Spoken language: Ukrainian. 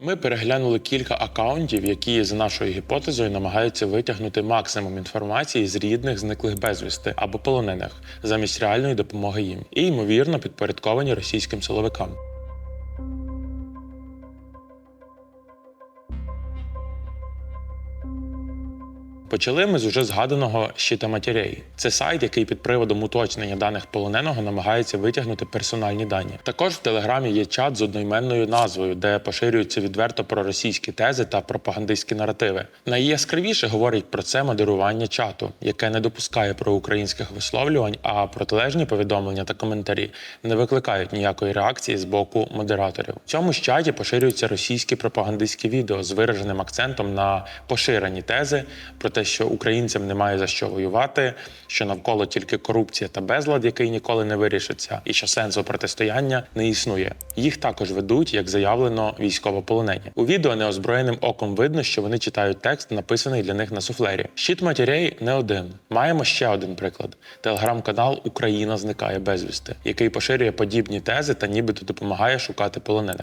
Ми переглянули кілька акаунтів, які за нашою гіпотезою намагаються витягнути максимум інформації з рідних зниклих безвісти або полонених замість реальної допомоги їм, і ймовірно підпорядковані російським силовикам. Почали ми з уже згаданого щита матерей. Це сайт, який під приводом уточнення даних полоненого намагається витягнути персональні дані. Також в телеграмі є чат з одноіменною назвою, де поширюються відверто проросійські тези та пропагандистські наративи. Найяскравіше говорить про це модерування чату, яке не допускає проукраїнських висловлювань, а протилежні повідомлення та коментарі не викликають ніякої реакції з боку модераторів. В цьому ж чаті поширюються російські пропагандистські відео з вираженим акцентом на поширені тези про те, що українцям немає за що воювати, що навколо тільки корупція та безлад, який ніколи не вирішиться, і що сенсу протистояння не існує. Їх також ведуть, як заявлено, військовополонені. У відео неозброєним оком видно, що вони читають текст, написаний для них на суфлері. Щит матерей не один. Маємо ще один приклад: телеграм-канал Україна зникає безвісти, який поширює подібні тези та нібито допомагає шукати полонених.